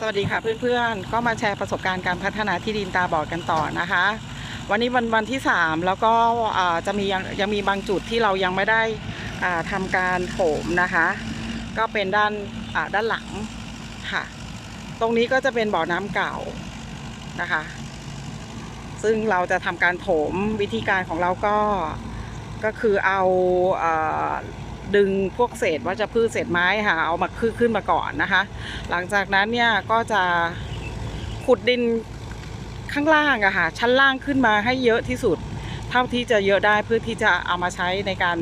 สวัสดีค่ะเพื่อนๆ ก็มาแชร์ประสบการณ์การพัฒนาที่ดินตาบอดกันต่อนะคะ วันนี้วันวันที่ 3 แล้วก็จะมียังยังมีบางจุดที่เรายังไม่ได้อ่าทำการโถมนะคะ ก็เป็นด้านด้านหลังค่ะ ตรงนี้ก็จะเป็นบ่อน้ำเก่านะคะ ซึ่งเราจะทำการโถมวิธีการของเราก็ก็คือเอา ดึงพวกเศษวัชพืชเศษไม้ค่ะเอามาขึ้นขึ้นมาก่อนนะคะ หลังจากนั้นเนี่ยก็จะขุดดินข้างล่างอะค่ะชั้นล่างขึ้นมาให้เยอะที่สุด เท่าที่จะเยอะได้เพื่อที่จะเอามาใช้ในการ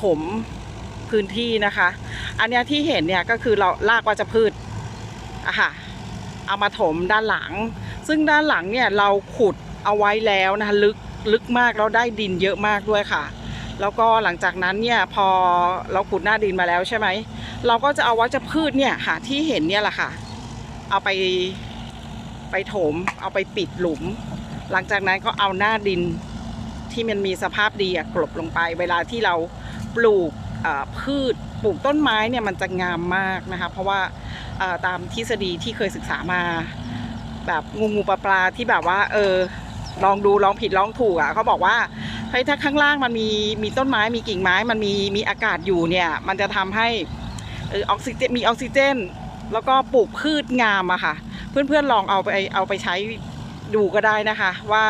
ถมพื้นที่นะคะ อันนี้ที่เห็นเนี่ยก็คือเราลากวัชพืชอะค่ะเอามาถมด้านหลัง ซึ่งด้านหลังเนี่ยเราขุดเอาไว้แล้วนะคะลึกลึกมากแล้วได้ดินเยอะมากด้วยค่ะ แล้วก็หลังจากนั้นเนี่ยพอเราขุดหน้าดินมาแล้วใช่ไหม เราก็จะเอาวัชพืชเนี่ยค่ะที่เห็นเนี่ยแหละค่ะ เอาไปไปโถม เอาไปปิดหลุม หลังจากนั้นก็เอาหน้าดินที่มันมีสภาพดีกลบลงไป เวลาที่เราปลูกพืชปลูกต้นไม้เนี่ยมันจะงามมากนะคะ เพราะว่าตามทฤษฎีที่เคยศึกษามา แบบงูงูปลาปลาที่แบบว่า เออลองดูลองผิดลองถูกอะเขาบอกว่า ฮ้ยถ้าข้างล่างมันมีมีต้นไม้มีกิ่งไม้มันมีมีอากาศอยู่เนี่ย มันจะทำให้เออออกซิเจนมีออกซิเจน แล้วก็ปลูกพืชงามอะค่ะ เพื่อนๆลองเอาไปเอาไปใช้ดูก็ได้นะคะ ว่า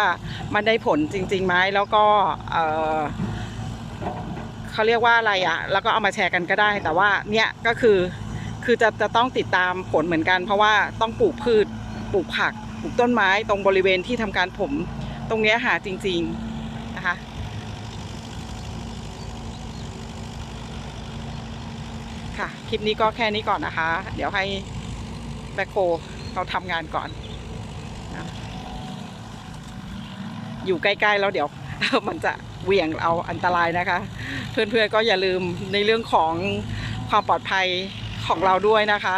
มันได้ผลจริงๆไหมแล้วก็เออเขาเรียกว่าอะไรอะแล้วก็เอามาแชร์กันก็ได้ แต่ว่าเนี่ยก็คือคือจะจะต้องติดตามผลเหมือนกัน เพราะว่าต้องปลูกพืชปลูกผักปลูกต้นไม้ตรงบริเวณที่ทำการผมตรงเนี้ยหาจริง ๆ นะคะ ค่ะ คลิปนี้ก็แค่นี้ก่อนนะคะ เดี๋ยวให้แบคโคเขาทำงานก่อนนะอยู่ใกล้ๆแล้วเดี๋ยวมันจะเหวี่ยงเอาอันตรายนะคะ เพื่อนๆก็อย่าลืมในเรื่องของความปลอดภัยของเราด้วยนะคะ